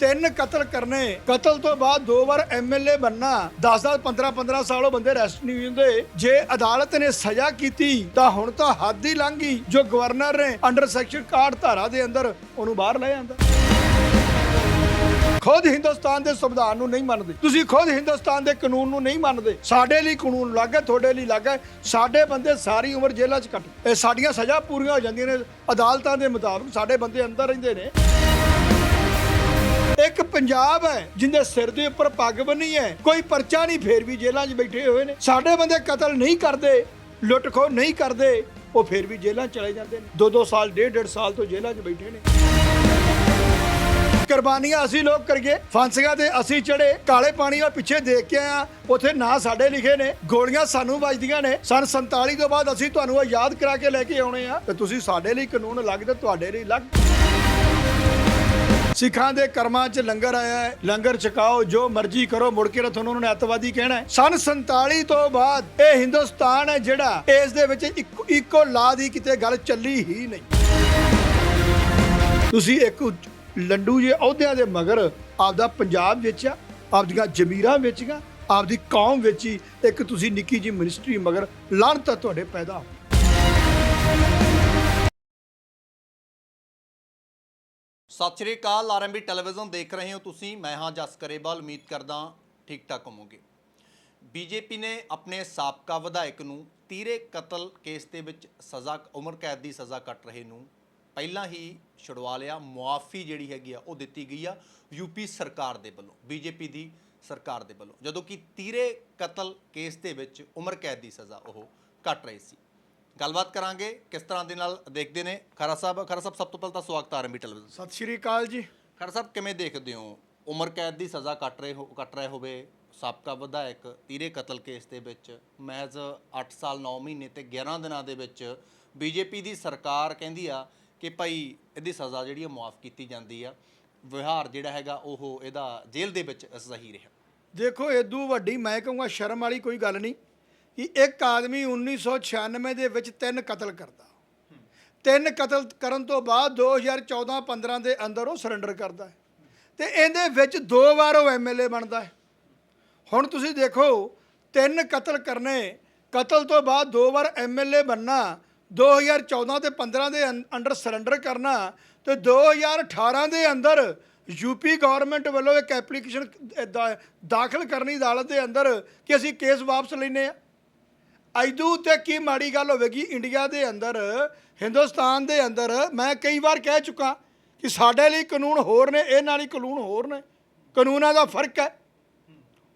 ਤਿੰਨ ਕਤਲ ਕਰਨੇ। ਕਤਲ ਤੋਂ ਬਾਅਦ ਦੋ ਵਾਰ ਐਮਐਲਏ ਬੰਨਾ 10 10 15 15 ਸਾਲ ਉਹ ਬੰਦੇ ਅਰੈਸਟ ਨਹੀਂ ਹੁੰਦੇ। ਜੇ ਅਦਾਲਤ ਨੇ ਸਜ਼ਾ ਕੀਤੀ, ਤਾਂ ਹੁਣ ਤਾਂ ਹੱਦ ਹੀ ਲੰਘ ਗਈ। ਜੋ ਗਵਰਨਰ ਨੇ ਅੰਡਰ ਸੈਕਸ਼ਨ 61 ਧਾਰਾ ਦੇ ਅੰਦਰ, ਉਹਨੂੰ ਬਾਹਰ ਲੈ ਜਾਂਦਾ ਖੁਦ ਹਿੰਦੁਸਤਾਨ ਦੇ ਸੰਵਿਧਾਨ ਨੂੰ ਨਹੀਂ ਮੰਨਦੇ। ਤੁਸੀਂ ਖੁਦ ਹਿੰਦੁਸਤਾਨ ਦੇ ਕਾਨੂੰਨ ਨੂੰ ਨਹੀਂ ਮੰਨਦੇ। ਸਾਡੇ ਲਈ ਕਾਨੂੰਨ ਅਲੱਗ ਹੈ, ਤੁਹਾਡੇ ਲਈ ਅਲੱਗ ਹੈ। ਸਾਡੇ ਬੰਦੇ ਸਾਰੀ ਉਮਰ ਜੇਲ੍ਹਾਂ 'ਚ ਕੱਟ ਇਹ ਸਾਡੀਆਂ ਸਜ਼ਾ ਪੂਰੀਆਂ ਹੋ ਜਾਂਦੀਆਂ ਨੇ। ਅਦਾਲਤਾਂ ਦੇ ਮੁਤਾਬਕ ਸਾਡੇ ਬੰਦੇ ਅੰਦਰ ਰਹਿੰਦੇ ਨੇ। ਇੱਕ ਪੰਜਾਬ ਹੈ ਜਿੰਦੇ ਸਿਰ ਦੇ ਉੱਪਰ ਪੱਗ ਬੰਨੀ ਹੈ, ਕੋਈ ਪਰਚਾ ਨਹੀਂ, ਫੇਰ ਵੀ ਜੇਲ੍ਹਾਂ 'ਚ ਬੈਠੇ ਹੋਏ ਨੇ। ਸਾਡੇ ਬੰਦੇ ਕਤਲ ਨਹੀਂ ਕਰਦੇ ਲੁੱਟ ਖੋਹ ਨਹੀਂ ਕਰਦੇ, ਉਹ ਫੇਰ ਵੀ ਜੇਲ੍ਹਾਂ ਚਲੇ ਜਾਂਦੇ ਨੇ। ਦੋ ਦੋ ਸਾਲ ਡੇਢ ਡੇਢ ਸਾਲ ਤੋਂ ਜੇਲ੍ਹਾਂ 'ਚ ਬੈਠੇ ਨੇ। ਕੁਰਬਾਨੀਆਂ ਅਸੀਂ ਲੋਕ ਕਰੀਏ, ਫਾਂਸੀਆਂ ਤੇ ਅਸੀਂ ਚੜੇ, ਕਾਲੇ ਪਾਣੀ ਵੱਲ ਪਿੱਛੇ ਦੇਖ ਕੇ ਆ ਉਥੇ ਨਾਂ ਸਾਡੇ ਲਿਖੇ ਨੇ, ਗੋਲੀਆਂ ਸਾਨੂੰ ਵੱਜਦੀਆਂ ਨੇ। ਸਨ 47 ਤੋਂ ਬਾਅਦ ਅਸੀਂ ਤੁਹਾਨੂੰ ਉਹ ਯਾਦ ਕਰਾ ਕੇ ਲੈ ਕੇ ਆਉਣੇ ਆ, ਤੇ ਤੁਸੀਂ ਸਾਡੇ ਲਈ ਕਾਨੂੰਨ ਅਲੱਗ ਤੇ ਤੁਹਾਡੇ ਲਈ ਅਲੱਗ ਸਿੱਖਾਂ ਦੇ ਕਰਮਾਂ 'ਚ ਲੰਗਰ ਆਇਆ ਹੈ, ਲੰਗਰ ਛਕਾਓ, ਜੋ ਮਰਜ਼ੀ ਕਰੋ, ਮੁੜ ਕੇ ਨਾ ਤੁਹਾਨੂੰ ਉਹਨਾਂ ਨੇ ਅੱਤਵਾਦੀ ਕਹਿਣਾ ਹੈ। ਸਨ 47 ਤੋਂ ਬਾਅਦ ਇਹ ਹਿੰਦੁਸਤਾਨ ਹੈ ਜਿਹੜਾ ਇਸ ਦੇ ਵਿੱਚ ਇੱਕੋ- ਇੱਕੋ ਲਾ ਦੀ ਕਿਤੇ ਗੱਲ ਚੱਲੀ ਹੀ ਨਹੀਂ। ਤੁਸੀਂ ਇੱਕ ਲੰਡੂ ਜੇ ਅਹੁਦਿਆਂ ਦੇ ਮਗਰ ਆਪਦਾ ਪੰਜਾਬ ਵੇਚਿਆ, ਆਪਦੀਆਂ ਜ਼ਮੀਰਾਂ ਵੇਚੀਆਂ, ਆਪਦੀ ਕੌਮ ਵੇਚੀ, ਇੱਕ ਤੁਸੀਂ ਨਿੱਕੀ ਜੀ ਮਿਨਿਸਟਰੀ ਮਗਰ ਲਾਹਨਤ ਤੁਹਾਡੇ ਪੈਦਾ ਹੋ ਸਤਿ ਸ਼੍ਰੀ ਅਕਾਲ ਆਰਐਮਬੀ ਟੈਲੀਵਿਜ਼ਨ ਦੇਖ ਰਹੇ ਹੋ ਤੁਸੀਂ। ਮੈਂ ਹਾਂ ਜਸ ਕਰੇਵਾਲ, ਉਮੀਦ ਕਰਦਾ ਠੀਕ ਠਾਕ ਹੋਵੋਗੇ। ਬੀਜੇਪੀ ਨੇ ਆਪਣੇ ਸਾਬਕਾ ਵਿਧਾਇਕ ਨੂੰ ਤੀਰੇ ਕਤਲ ਕੇਸ ਦੇ ਵਿੱਚ ਸਜ਼ਾ, ਉਮਰ ਕੈਦ ਦੀ ਸਜ਼ਾ ਕੱਟ ਰਹੇ ਨੂੰ ਪਹਿਲਾਂ ਹੀ ਛੁਡਵਾ ਲਿਆ। ਮੁਆਫੀ ਜਿਹੜੀ ਹੈਗੀ ਆ, ਉਹ ਦਿੱਤੀ ਗਈ ਆ ਯੂਪੀ ਸਰਕਾਰ ਦੇ ਵੱਲੋਂ ਬੀਜੇਪੀ ਦੀ ਸਰਕਾਰ ਦੇ ਵੱਲੋਂ। ਜਦੋਂ ਕਿ ਤੀਰੇ ਕਤਲ ਕੇਸ ਦੇ ਵਿੱਚ ਉਮਰ ਕੈਦ ਦੀ ਸਜ਼ਾ ਉਹ ਕੱਟ ਰਹੇ ਸੀ। ਗੱਲਬਾਤ ਕਰਾਂਗੇ ਕਿਸ ਤਰ੍ਹਾਂ ਦੇ ਨਾਲ ਦੇਖਦੇ ਨੇ। ਖਰਾ ਸਾਹਿਬ ਖਰਾ ਸਾਹਿਬ ਸਭ ਤੋਂ ਪਹਿਲਾਂ ਤਾਂ ਸਵਾਗਤ ਹੈ ਆਰਐਮਬੀ ਟੈਲੀਵਿਜ਼ਨ ਸਤਿ ਸ਼੍ਰੀ ਅਕਾਲ ਜੀ। ਖਰ ਸਾਹਿਬ ਕਿਵੇਂ ਦੇਖਦੇ ਹੋ? ਉਮਰ ਕੈਦ ਦੀ ਸਜ਼ਾ ਕੱਟ ਰਹੇ ਹੋ ਕੱਟ ਰਹੇ ਹੋਵੇ ਸਾਬਕਾ ਵਿਧਾਇਕ ਤੀਰੇ ਕਤਲ ਕੇਸ ਦੇ ਵਿੱਚ ਮਹਿਜ਼ 8 ਸਾਲ 9 ਮਹੀਨੇ ਤੇ 11 ਦਿਨਾਂ ਦੇ ਵਿੱਚ ਬੀਜੇਪੀ ਦੀ ਸਰਕਾਰ ਕਹਿੰਦੀ ਆ ਕਿ ਭਾਈ ਇਹਦੀ ਸਜ਼ਾ ਜਿਹੜੀ ਆ ਮੁਆਫ ਕੀਤੀ ਜਾਂਦੀ ਆ। ਵਿਹਾਰ ਜਿਹੜਾ ਹੈਗਾ ਉਹ ਇਹਦਾ ਜੇਲ੍ਹ ਦੇ ਵਿੱਚ ਸਹੀ ਰਿਹਾ। ਦੇਖੋ ਏਦੂ ਵੱਡੀ ਮੈਂ ਕਹੂੰਗਾ ਸ਼ਰਮ ਵਾਲੀ ਕੋਈ ਗੱਲ ਨਹੀਂ। ਕਿ ਇੱਕ ਆਦਮੀ 1996 ਦੇ ਵਿੱਚ ਤਿੰਨ ਕਤਲ ਕਰਦਾ। ਤਿੰਨ ਕਤਲ ਕਰਨ ਤੋਂ ਬਾਅਦ 2014-15 ਦੇ ਅੰਦਰ ਉਹ ਸਰੈਂਡਰ ਕਰਦਾ ਹੈ। ਤੇ ਇਹਦੇ ਵਿੱਚ ਦੋ ਵਾਰ ਉਹ ਐਮਐਲਏ ਬਣਦਾ ਹੈ। ਹੁਣ ਤੁਸੀਂ ਦੇਖੋ, ਤਿੰਨ ਕਤਲ ਕਰਨੇ, ਕਤਲ ਤੋਂ ਬਾਅਦ ਦੋ ਵਾਰ ਐਮਐਲਏ ਬੰਨਾ 2014 ਤੇ 15 ਦੇ ਅੰ- ਅੰਡਰ ਸਰੈਂਡਰ ਕਰਨਾ ਤੇ 2018 ਦੇ ਅੰਦਰ ਯੂਪੀ ਗਵਰਨਮੈਂਟ ਵੱਲੋਂ ਇੱਕ ਐਪਲੀਕੇਸ਼ਨ ਦਾ- ਦਾਖਲ ਕਰਨੀ ਅਦਾਲਤ ਦੇ ਅੰਦਰ ਕਿ ਅਸੀਂ ਕੇਸ ਵਾਪਸ ਲੈਨੇ ਆ ਐਦੂ ਉੱਤੇ ਕੀ ਮਾੜੀ ਗੱਲ ਹੋਵੇਗੀ? ਇੰਡੀਆ ਦੇ ਅੰਦਰ ਹਿੰਦੁਸਤਾਨ ਦੇ ਅੰਦਰ ਮੈਂ ਕਈ ਵਾਰ ਕਹਿ ਚੁੱਕਾ ਕਿ ਸਾਡੇ ਲਈ ਕਾਨੂੰਨ ਹੋਰ ਨੇ ਇਹ ਨਾਲ ਹੀ ਕਾਨੂੰਨ ਹੋਰ ਨੇ। ਕਾਨੂੰਨਾਂ ਦਾ ਫ਼ਰਕ ਹੈ।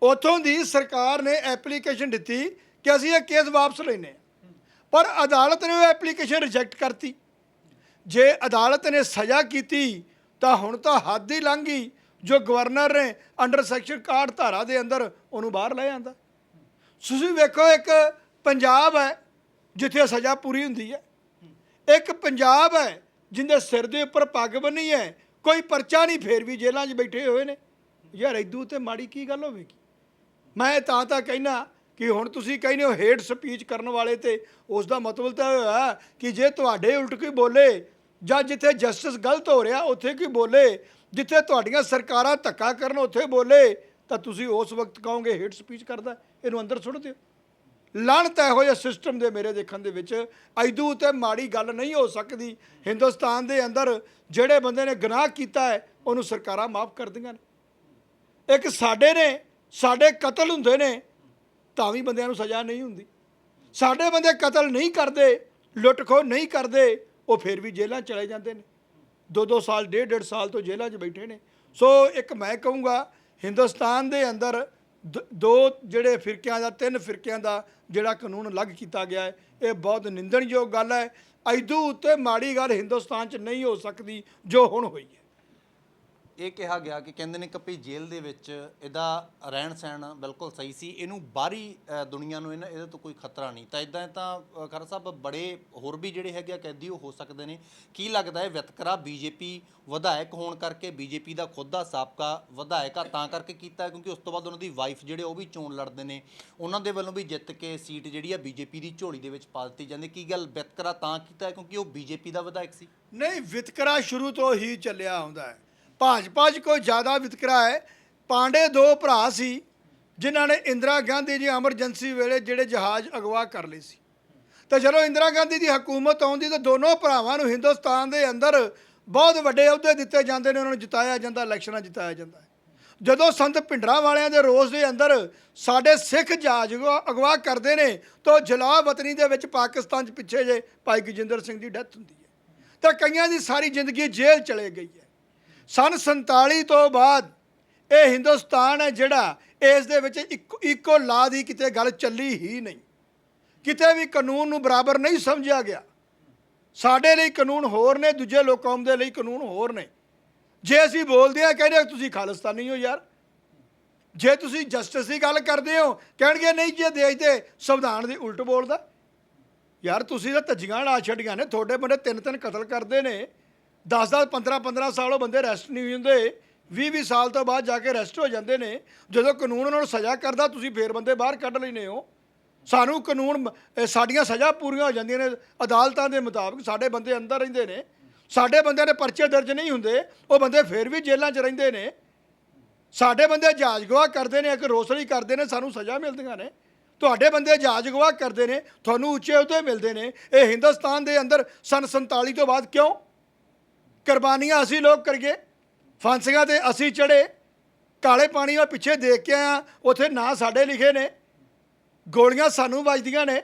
ਉਥੋਂ ਦੀ ਸਰਕਾਰ ਨੇ ਐਪਲੀਕੇਸ਼ਨ ਦਿੱਤੀ ਕਿ ਅਸੀਂ ਇਹ ਕੇਸ ਵਾਪਸ ਲੈਨੇ ਆ ਪਰ ਅਦਾਲਤ ਨੇ ਉਹ ਐਪਲੀਕੇਸ਼ਨ ਰਿਜੈਕਟ ਕਰਤੀ। ਜੇ ਅਦਾਲਤ ਨੇ ਸਜ਼ਾ ਕੀਤੀ, ਤਾਂ ਹੁਣ ਤਾਂ ਹੱਦ ਹੀ ਲੰਘ ਗਈ। ਜੋ ਗਵਰਨਰ ਨੇ ਅੰਡਰ ਸੈਕਸ਼ਨ 61 ਧਾਰਾ ਦੇ ਅੰਦਰ ਉਹਨੂੰ ਬਾਹਰ ਲੈ ਜਾਂਦਾ। ਤੁਸੀਂ ਵੇਖੋ ਇੱਕ ਪੰਜਾਬ ਹੈ, ਜਿੱਥੇ ਸਜ਼ਾ ਪੂਰੀ ਹੁੰਦੀ ਹੈ। ਇੱਕ ਪੰਜਾਬ ਹੈ, ਜਿੰਦੇ ਸਿਰ ਦੇ ਉੱਪਰ ਪੱਗ ਬੰਨੀ ਹੈ, ਕੋਈ ਪਰਚਾ ਨਹੀਂ, ਫੇਰ ਵੀ ਜੇਲ੍ਹਾਂ 'ਚ ਬੈਠੇ ਹੋਏ ਨੇ। ਯਾਰ ਇਦੂ ਤੇ ਮਾੜੀ ਕੀ ਗੱਲ ਹੋਵੇਗੀ? ਮੈਂ ਤਾਂ ਤਾਂ ਕਹਿਣਾ ਕਿ ਹੁਣ ਤੁਸੀਂ ਕਹਿੰਦੇ ਹੋ ਹੇਟ ਸਪੀਚ ਕਰਨ ਵਾਲੇ ਤੇ ਉਸ ਦਾ ਮਤਲਬ ਤਾਂ ਹੋਇਆ ਕਿ ਜੇ ਤੁਹਾਡੇ ਉਲਟ ਕੋਈ ਬੋਲੇ, ਜਾਂ ਜਿੱਥੇ ਜਸਟਿਸ ਗਲਤ ਹੋ ਰਿਹਾ, ਉੱਥੇ ਕੋਈ ਬੋਲੇ, ਜਿੱਥੇ ਤੁਹਾਡੀਆਂ ਸਰਕਾਰਾਂ ਧੱਕਾ ਕਰਨ, ਉੱਥੇ ਬੋਲੇ, ਤਾਂ ਤੁਸੀਂ ਉਸ ਵਕਤ ਕਹੋਗੇ ਹੇਟ ਸਪੀਚ ਕਰਦਾ। ਇਹਨੂੰ ਅੰਦਰ ਸੁੱਟ ਦਿਓ। ਲਾਹਨਤ ਇਹੋ ਜਿਹੇ ਸਿਸਟਮ ਦੇ ਮੇਰੇ ਦੇਖਣ ਦੇ ਵਿੱਚ ਐਦੂ ਤੇ ਮਾੜੀ ਗੱਲ ਨਹੀਂ ਹੋ ਸਕਦੀ। ਹਿੰਦੁਸਤਾਨ ਦੇ ਅੰਦਰ ਜਿਹੜੇ ਬੰਦੇ ਨੇ ਗੁਨਾਹ ਕੀਤਾ ਹੈ, ਉਹਨੂੰ ਸਰਕਾਰਾਂ ਮਾਫ ਕਰਦੀਆਂ ਨੇ। ਇੱਕ ਸਾਡੇ ਨੇ, ਸਾਡੇ ਕਤਲ ਹੁੰਦੇ ਨੇ, ਤਾਂ ਵੀ ਬੰਦਿਆਂ ਨੂੰ ਸਜ਼ਾ ਨਹੀਂ ਹੁੰਦੀ। ਸਾਡੇ ਬੰਦੇ ਕਤਲ ਨਹੀਂ ਕਰਦੇ ਲੁੱਟ ਖੋ ਨਹੀਂ ਕਰਦੇ, ਉਹ ਫਿਰ ਵੀ ਜੇਲ੍ਹਾਂ ਚਲੇ ਜਾਂਦੇ ਨੇ। ਦੋ ਦੋ ਸਾਲ ਡੇਢ ਡੇਢ ਸਾਲ ਤੋਂ ਜੇਲ੍ਹਾਂ 'ਚ ਬੈਠੇ ਨੇ। ਸੋ ਇੱਕ ਮੈਂ ਕਹੂੰਗਾ, ਹਿੰਦੁਸਤਾਨ ਦੇ ਅੰਦਰ ਦ- ਦੋ ਜਿਹੜੇ ਫਿਰਕਿਆਂ ਦਾ, ਤਿੰਨ ਫਿਰਕਿਆਂ ਦਾ ਜਿਹੜਾ ਕਾਨੂੰਨ ਅਲੱਗ ਕੀਤਾ ਗਿਆ ਹੈ, ਇਹ ਬਹੁਤ ਨਿੰਦਣਯੋਗ ਗੱਲ ਹੈ। ਐਦੂ ਉੱਤੇ ਮਾੜੀ ਗੱਲ ਹਿੰਦੁਸਤਾਨ 'ਚ ਨਹੀਂ ਹੋ ਸਕਦੀ ਜੋ ਹੁਣ ਹੋਈ ਹੈ। ਇਹ ਕਿਹਾ ਗਿਆ ਕਿ ਕਹਿੰਦੇ ਨੇ ਕਿ ਭਈ ਜੇਲ੍ਹ ਦੇ ਵਿੱਚ ਇਹਦਾ ਰਹਿਣ ਸਹਿਣ ਬਿਲਕੁਲ ਸਹੀ ਸੀ। ਇਹਨੂੰ ਬਾਹਰੀ ਅ, ਦੁਨੀਆ ਨੂੰ ਇਹਨਾਂ ਇਹਦੇ ਤੋਂ ਕੋਈ ਖਤਰਾ ਨਹੀਂ। ਤਾਂ ਇਦਾਂ ਤਾਂ ਖਰ ਸਾਹਿਬ ਬੜੇ ਹੋਰ ਵੀ ਜਿਹੜੇ ਹੈਗੇ ਆ ਕੈਦੀ ਉਹ ਹੋ ਸਕਦੇ ਨੇ। ਕੀ ਲੱਗਦਾ ਹੈ ਵਿਤਕਰਾ ਬੀਜੇਪੀ ਵਿਧਾਇਕ ਹੋਣ ਕਰਕੇ ਬੀਜੇਪੀ ਦਾ ਖੁਦ ਦਾ ਸਾਬਕਾ ਵਿਧਾਇਕ ਆ ਤਾਂ ਕਰਕੇ ਕੀਤਾ ਹੈ? ਕਿਉਂਕਿ ਉਸ ਤੋਂ ਬਾਅਦ ਉਹਨਾਂ ਦੀ ਵਾਈਫ ਜਿਹੜੇ ਉਹ ਵੀ ਚੋਣ ਲੜਦੇ ਨੇ। ਉਹਨਾਂ ਦੇ ਵੱਲੋਂ ਵੀ ਜਿੱਤ ਕੇ ਸੀਟ ਜਿਹੜੀ ਆ ਬੀਜੇਪੀ ਦੀ ਝੋਲੀ ਦੇ ਵਿੱਚ ਪਾ ਦਿੱਤੀ ਜਾਂਦੀ ਕੀ ਗੱਲ ਵਿਤਕਰਾ ਤਾਂ ਕੀਤਾ ਹੈ? ਕਿਉਂਕਿ ਉਹ ਬੀਜੇਪੀ ਦਾ ਵਿਧਾਇਕ ਸੀ। ਨਹੀਂ ਵਿਤਕਰਾ ਸ਼ੁਰੂ ਤੋਂ ਹੀ ਚੱਲਿਆ ਆਉਂਦਾ ਹੈ। ਭਾਜਪਾ 'ਚ ਕੋਈ ਜ਼ਿਆਦਾ ਵਿਤਕਰਾ ਹੈ। ਪਾਂਡੇ ਦੋ ਭਰਾ ਸੀ, ਜਿਨ੍ਹਾਂ ਨੇ ਇੰਦਰਾ ਗਾਂਧੀ ਜੀ ਐਮਰਜੈਂਸੀ ਵੇਲੇ ਜਿਹੜੇ ਜਹਾਜ਼ ਅਗਵਾ ਕਰ ਲਏ ਸੀ। ਤਾਂ ਜਦੋਂ ਇੰਦਰਾ ਗਾਂਧੀ ਦੀ ਹਕੂਮਤ ਆਉਂਦੀ ਤਾਂ ਦੋਨੋਂ ਭਰਾਵਾਂ ਨੂੰ ਹਿੰਦੁਸਤਾਨ ਦੇ ਅੰਦਰ ਬਹੁਤ ਵੱਡੇ ਅਹੁਦੇ ਦਿੱਤੇ ਜਾਂਦੇ ਨੇ, ਉਹਨਾਂ ਨੂੰ ਜਿਤਾਇਆ ਜਾਂਦਾ, ਇਲੈਕਸ਼ਨਾਂ ਜਿਤਾਇਆ ਜਾਂਦਾ ਜਦੋਂ ਸੰਤ ਭਿੰਡਰਾਂ ਵਾਲਿਆਂ ਦੇ ਰੋਸ ਦੇ ਅੰਦਰ ਸਾਡੇ ਸਿੱਖ ਜਹਾਜ਼ ਅਗਵਾ ਕਰਦੇ ਨੇ, ਤਾਂ ਜਲਾ ਵਤਨੀ ਦੇ ਵਿੱਚ ਪਾਕਿਸਤਾਨ 'ਚ ਪਿੱਛੇ ਜੇ ਭਾਈ ਗਜਿੰਦਰ ਸਿੰਘ ਦੀ ਡੈਥ ਹੁੰਦੀ ਹੈ। ਤਾਂ ਕਈਆਂ ਦੀ ਸਾਰੀ ਜ਼ਿੰਦਗੀ ਜੇਲ੍ਹ ਚਲੇ ਗਈ ਹੈ। ਸਨ 47 ਤੋਂ ਬਾਅਦ ਇਹ ਹਿੰਦੁਸਤਾਨ ਹੈ ਜਿਹੜਾ ਇਸ ਦੇ ਵਿੱਚ ਇੱਕੋ ਇੱਕੋ ਲਾ ਦੀ ਕਿਤੇ ਗੱਲ ਚੱਲੀ ਹੀ ਨਹੀਂ। ਕਿਤੇ ਵੀ ਕਾਨੂੰਨ ਨੂੰ ਬਰਾਬਰ ਨਹੀਂ ਸਮਝਿਆ ਗਿਆ। ਸਾਡੇ ਲਈ ਕਾਨੂੰਨ ਹੋਰ ਨੇ, ਦੂਜੇ ਲੋਕ ਕੌਮ ਦੇ ਲਈ ਕਾਨੂੰਨ ਹੋਰ ਨੇ। ਜੇ ਅਸੀਂ ਬੋਲਦੇ ਆ ਕਹਿੰਦੇ ਤੁਸੀਂ ਖਾਲਿਸਤਾਨੀ ਹੋ ਯਾਰ। ਜੇ ਤੁਸੀਂ ਜਸਟਿਸ ਦੀ ਗੱਲ ਕਰਦੇ ਹੋ, ਕਹਿਣਗੇ, ਨਹੀਂ ਜੇ ਦੇਸ਼ ਦੇ ਸੰਵਿਧਾਨ ਦੀ ਉਲਟ ਬੋਲਦਾ। ਯਾਰ, ਤੁਸੀਂ ਤਾਂ ਧੱਜੀਆਂ ਲਾ ਛੱਡੀਆਂ ਨੇ, ਤੁਹਾਡੇ ਬੰਦੇ ਤਿੰਨ ਤਿੰਨ ਕਤਲ ਕਰਦੇ ਨੇ। 10 10 15 15 ਸਾਲ ਉਹ ਬੰਦੇ ਰੈਸਟ ਨਹੀਂ ਹੁੰਦੇ 20 20 ਸਾਲ ਤੋਂ ਬਾਅਦ ਜਾ ਕੇ ਰੈਸਟ ਹੋ ਜਾਂਦੇ ਨੇ। ਜਦੋਂ ਕਾਨੂੰਨ ਉਹਨਾਂ ਨੂੰ ਸਜ਼ਾ ਕਰਦਾ, ਤੁਸੀਂ ਫੇਰ ਬੰਦੇ ਬਾਹਰ ਕੱਢ ਲੈਨੇ ਹੋ। ਸਾਨੂੰ ਕਾਨੂੰਨ ਸਾਡੀਆਂ ਸਜ਼ਾ ਪੂਰੀਆਂ ਹੋ ਜਾਂਦੀਆਂ ਨੇ। ਅਦਾਲਤਾਂ ਦੇ ਮੁਤਾਬਕ ਸਾਡੇ ਬੰਦੇ ਅੰਦਰ ਰਹਿੰਦੇ ਨੇ। ਸਾਡੇ ਬੰਦਿਆਂ ਦੇ ਪਰਚੇ ਦਰਜ ਨਹੀਂ ਹੁੰਦੇ। ਉਹ ਬੰਦੇ ਫੇਰ ਵੀ ਜੇਲ੍ਹਾਂ 'ਚ ਰਹਿੰਦੇ ਨੇ। ਸਾਡੇ ਬੰਦੇ ਜਹਾਜ਼ ਗਵਾਹ ਕਰਦੇ ਨੇ, ਇੱਕ ਰੋਸੜੀ ਕਰਦੇ ਨੇ, ਸਾਨੂੰ ਸਜ਼ਾ ਮਿਲਦੀਆਂ ਨੇ। ਤੁਹਾਡੇ ਬੰਦੇ ਜਹਾਜ਼ ਗਵਾਹ ਕਰਦੇ ਨੇ, ਤੁਹਾਨੂੰ ਉੱਚੇ ਉਹਦੇ ਮਿਲਦੇ ਨੇ। ਇਹ ਹਿੰਦੁਸਤਾਨ ਦੇ ਅੰਦਰ ਸਨ 47 ਤੋਂ ਬਾਅਦ ਕਿਉਂ? ਕੁਰਬਾਨੀਆਂ ਅਸੀਂ ਲੋਕ ਕਰੀਏ। ਫਾਂਸੀਆਂ ਤੇ ਅਸੀਂ ਚੜੇ ਕਾਲੇ ਪਾਣੀ ਉਹ ਪਿੱਛੇ ਦੇਖ ਕੇ ਆਇਆ, ਉੱਥੇ ਨਾਂ ਸਾਡੇ ਲਿਖੇ ਨੇ। ਗੋਲੀਆਂ ਸਾਨੂੰ ਵੱਜਦੀਆਂ ਨੇ।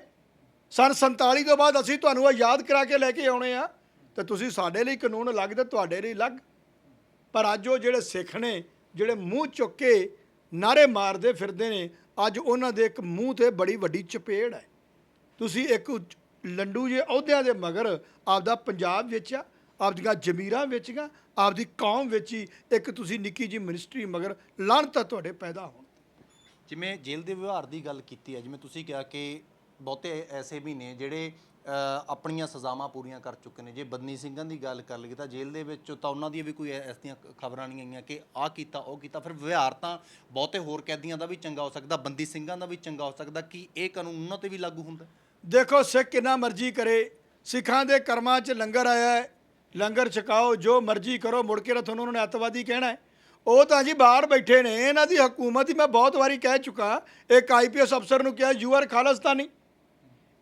ਸਨ 47 ਤੋਂ ਬਾਅਦ ਅਸੀਂ ਤੁਹਾਨੂੰ ਇਹ ਯਾਦ ਕਰਾ ਕੇ ਲੈ ਕੇ ਆਉਣੇ ਆ। ਤੇ ਤੁਸੀਂ ਸਾਡੇ ਲਈ ਕਾਨੂੰਨ ਅਲੱਗ ਤੇ ਤੁਹਾਡੇ ਲਈ ਅਲੱਗ ਪਰ ਅੱਜ ਉਹ ਜਿਹੜੇ ਸਿੱਖ ਨੇ, ਜਿਹੜੇ ਮੂੰਹ ਚੁੱਕ ਕੇ ਨਾਰੇ ਮਾਰਦੇ ਫਿਰਦੇ ਨੇ, ਅੱਜ ਉਹਨਾਂ ਦੇ ਇੱਕ ਮੂੰਹ ਤੇ ਬੜੀ ਵੱਡੀ ਚਪੇੜ ਹੈ। ਤੁਸੀਂ ਇੱਕ ਲੰਡੂ ਜੇ ਅਹੁਦਿਆਂ ਦੇ ਮਗਰ ਆਪਦਾ ਪੰਜਾਬ ਵੇਚਿਆ ਆਪਦੀਆਂ ਜ਼ਮੀਰਾਂ ਵਿੱਚ ਆ ਆਪਦੀ ਕੌਮ ਵਿੱਚ ਹੀ ਇੱਕ ਤੁਸੀਂ ਨਿੱਕੀ ਜੀ ਮਿਨਿਸਟਰੀ ਮਗਰ ਲਾਹਨਤ ਤੁਹਾਡੇ ਪੈਦਾ ਹੋਣ। ਜਿਵੇਂ ਜੇਲ੍ਹ ਦੇ ਵਿਵਹਾਰ ਦੀ ਗੱਲ ਕੀਤੀ ਹੈ ਜਿਵੇਂ ਤੁਸੀਂ ਕਿਹਾ ਕਿ ਬਹੁਤੇ ਐਸੇ ਵੀ ਨੇ ਜਿਹੜੇ ਆਪਣੀਆਂ ਸਜ਼ਾਵਾਂ ਪੂਰੀਆਂ ਕਰ ਚੁੱਕੇ ਨੇ। ਜੇ ਬਦਨੀ ਸਿੰਘਾਂ ਦੀ ਗੱਲ ਕਰ ਲਈਏ ਤਾਂ ਜੇਲ੍ਹ ਦੇ ਵਿੱਚ ਤਾਂ ਉਹਨਾਂ ਦੀਆਂ ਵੀ ਕੋਈ ਐਸੀਆਂ ਖਬਰਾਂ ਨਹੀਂ ਆਈਆਂ ਕਿ ਆਹ ਕੀਤਾ ਉਹ ਕੀਤਾ। ਫਿਰ ਵਿਵਹਾਰ ਤਾਂ ਬਹੁਤੇ ਹੋਰ ਕੈਦੀਆਂ ਦਾ ਵੀ ਚੰਗਾ ਹੋ ਸਕਦਾ ਬੰਦੀ ਸਿੰਘਾਂ ਦਾ ਵੀ ਚੰਗਾ ਹੋ ਸਕਦਾ। ਕਿ ਇਹ ਕਾਨੂੰਨ ਉਹਨਾਂ ਤੇ ਵੀ ਲਾਗੂ ਹੁੰਦਾ? ਦੇਖੋ ਸਿੱਖ ਕਿੰਨਾ ਮਰਜ਼ੀ ਕਰੇ। ਸਿੱਖਾਂ ਦੇ ਕਰਮਾਂ 'ਚ ਲੰਗਰ ਆਇਆ ਹੈ। ਲੰਗਰ ਛਕਾਓ, ਜੋ ਮਰਜ਼ੀ ਕਰੋ, ਮੁੜ ਕੇ ਤਾਂ ਤੁਹਾਨੂੰ ਉਹਨਾਂ ਨੇ ਅੱਤਵਾਦੀ ਕਹਿਣਾ ਹੈ। ਉਹ ਤਾਂ ਜੀ ਬਾਹਰ ਬੈਠੇ ਨੇ, ਇਹਨਾਂ ਦੀ ਹਕੂਮਤ ਹੀ ਮੈਂ ਬਹੁਤ ਵਾਰੀ ਕਹਿ ਚੁੱਕਾ, ਇੱਕ ਆਈਪੀਐਸ ਅਫਸਰ ਨੂੰ ਕਿਹਾ ਯੂ ਆਰ ਖਾਲਿਸਤਾਨੀ।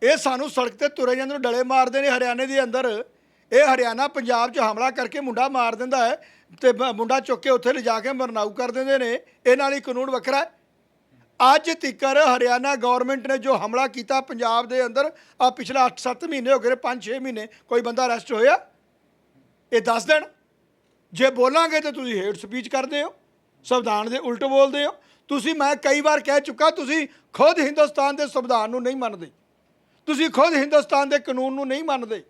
ਇਹ ਸਾਨੂੰ ਸੜਕ ਤੇ ਤੁਰੇ ਜਾਂਦੇ ਨੂੰ ਡਲੇ ਮਾਰਦੇ ਨੇ ਹਰਿਆਣੇ ਦੇ ਅੰਦਰ। ਇਹ ਹਰਿਆਣਾ, ਪੰਜਾਬ 'ਚ ਹਮਲਾ ਕਰਕੇ ਮੁੰਡਾ ਮਾਰ ਦਿੰਦਾ ਹੈ ਤੇ ਮੁੰਡਾ ਚੁੱਕ ਕੇ ਉੱਥੇ ਲਿਜਾ ਕੇ ਮਰਨਾਊ ਕਰ ਦਿੰਦੇ ਨੇ। ਇਹ ਨਾਲ ਹੀ ਕਾਨੂੰਨ ਵੱਖਰਾ ਅੱਜ ਤੀਕਰ ਹਰਿਆਣਾ ਗਵਰਨਮੈਂਟ ਨੇ ਜੋ ਹਮਲਾ ਕੀਤਾ ਪੰਜਾਬ ਦੇ ਅੰਦਰ ਆ ਪਿਛਲਾ 8-7 ਮਹੀਨੇ ਹੋ ਗਏ 5-6 ਮਹੀਨੇ ਕੋਈ ਬੰਦਾ ਅਰੈਸਟ ਹੋਇਆ? ਇਹ ਦੱਸ ਦੇਣ। ਜੇ ਬੋਲਾਂਗੇ ਤੇ ਤੁਸੀਂ ਹੇਟ ਸਪੀਚ ਕਰਦੇ ਹੋ, ਸੰਵਿਧਾਨ ਦੇ ਉਲਟ ਬੋਲਦੇ ਹੋ। ਤੁਸੀਂ ਮੈਂ ਕਈ ਵਾਰ ਕਹਿ ਚੁੱਕਾ, ਤੁਸੀਂ ਖੁਦ ਹਿੰਦੁਸਤਾਨ ਦੇ ਸੰਵਿਧਾਨ ਨੂੰ ਨਹੀਂ ਮੰਨਦੇ। ਤੁਸੀਂ ਖੁਦ ਹਿੰਦੁਸਤਾਨ ਦੇ ਕਾਨੂੰਨ ਨੂੰ ਨਹੀਂ ਮੰਨਦੇ।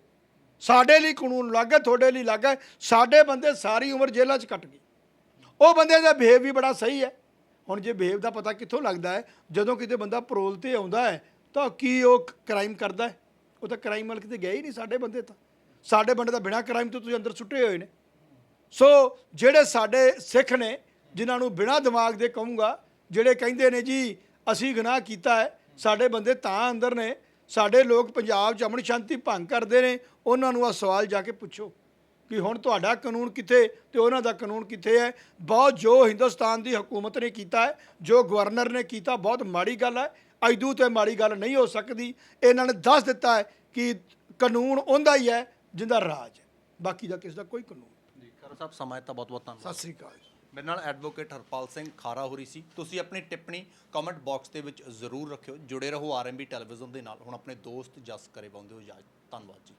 ਸਾਡੇ ਲਈ ਕਾਨੂੰਨ ਅਲੱਗ ਹੈ, ਤੁਹਾਡੇ ਲਈ ਅਲੱਗ ਹੈ। ਸਾਡੇ ਬੰਦੇ ਸਾਰੀ ਉਮਰ ਜੇਲ੍ਹਾਂ 'ਚ ਕੱਟ ਗਏ। ਉਹ ਬੰਦੇ ਦਾ ਬਿਹੇਵ ਵੀ ਬੜਾ ਸਹੀ ਹੈ। ਹੁਣ ਜੇ ਬਿਹੇਵ ਦਾ ਪਤਾ ਕਿੱਥੋਂ ਲੱਗਦਾ ਹੈ, ਜਦੋਂ ਕਿਤੇ ਬੰਦਾ ਪਰੋਲ ਤੇ ਆਉਂਦਾ ਹੈ, ਤਾਂ ਕੀ ਉਹ ਕ੍ਰਾਈਮ ਕਰਦਾ ਹੈ? ਉਹ ਤਾਂ ਕ੍ਰਾਈਮ ਵੱਲ ਕਿਤੇ ਗਿਆ ਹੀ ਨਹੀਂ ਸਾਡੇ ਬੰਦੇ ਤਾਂ। ਸਾਡੇ ਬੰਦੇ ਤਾਂ ਬਿਨਾਂ ਕ੍ਰਾਈਮ ਤੋਂ ਤੁਸੀਂ ਅੰਦਰ ਸੁੱਟੇ ਹੋਏ ਨੇ। ਸੋ ਜਿਹੜੇ ਸਾਡੇ ਸਿੱਖ ਨੇ, ਜਿਨ੍ਹਾਂ ਨੂੰ ਬਿਨਾਂ ਦਿਮਾਗ ਦੇ ਕਹੂੰਗਾ, ਜਿਹੜੇ ਕਹਿੰਦੇ ਨੇ ਜੀ, ਅਸੀਂ ਗੁਨਾਹ ਕੀਤਾ ਹੈ, ਸਾਡੇ ਬੰਦੇ ਤਾਂ ਅੰਦਰ ਨੇ। ਸਾਡੇ ਲੋਕ ਪੰਜਾਬ 'ਚ ਅਮਨ ਸ਼ਾਂਤੀ ਭੰਗ ਕਰਦੇ ਨੇ, ਉਹਨਾਂ ਨੂੰ ਆ ਸਵਾਲ ਜਾ ਕੇ ਪੁੱਛੋ ਕਿ ਹੁਣ ਤੁਹਾਡਾ ਕਾਨੂੰਨ ਕਿੱਥੇ ਤੇ ਉਹਨਾਂ ਦਾ ਕਾਨੂੰਨ ਕਿੱਥੇ ਹੈ? ਬਹੁਤ ਜੋ ਹਿੰਦੁਸਤਾਨ ਦੀ ਹਕੂਮਤ ਨੇ ਕੀਤਾ ਹੈ, ਜੋ ਗਵਰਨਰ ਨੇ ਕੀਤਾ, ਬਹੁਤ ਮਾੜੀ ਗੱਲ ਹੈ। ਅਜਦੂ ਤੇ ਮਾੜੀ ਗੱਲ ਨਹੀਂ ਹੋ ਸਕਦੀ। ਇਹਨਾਂ ਨੇ ਦੱਸ ਦਿੱਤਾ ਹੈ ਕਿ ਕਾਨੂੰਨ ਉਹਦਾ ਹੀ ਹੈ ਜਿਹਦਾ ਰਾਜ ਹੈ। ਬਾਕੀ ਦਾ ਕਿਸੇ ਦਾ ਕੋਈ ਕਾਨੂੰਨ ਨਹੀਂ। ਜੀ ਖਰਾ ਸਾਹਿਬ ਸਮਾਂ ਦਿੱਤਾ ਬਹੁਤ ਬਹੁਤ ਧੰਨਵਾਦ। ਸਤਿ ਸ੍ਰੀ ਅਕਾਲ ਮੇਰੇ ਨਾਲ ਐਡਵੋਕੇਟ ਹਰਪਾਲ ਸਿੰਘ ਖਾਰਾ ਹੋਰੀ ਸੀ। ਤੁਸੀਂ ਆਪਣੀ ਟਿੱਪਣੀ ਕਮੈਂਟ ਬਾਕਸ ਦੇ ਵਿੱਚ ਜ਼ਰੂਰ ਰੱਖਿਓ। ਜੁੜੇ ਰਹੋ ਆਰਐਮਬੀ ਟੈਲੀਵਿਜ਼ਨ ਦੇ ਨਾਲ। ਹੁਣ ਆਪਣੇ ਦੋਸਤ ਜਸ ਕਰੇ ਪਾਉਂਦੇ ਹੋ। ਇਜਾਜ਼ਤ ਧੰਨਵਾਦ ਜੀ।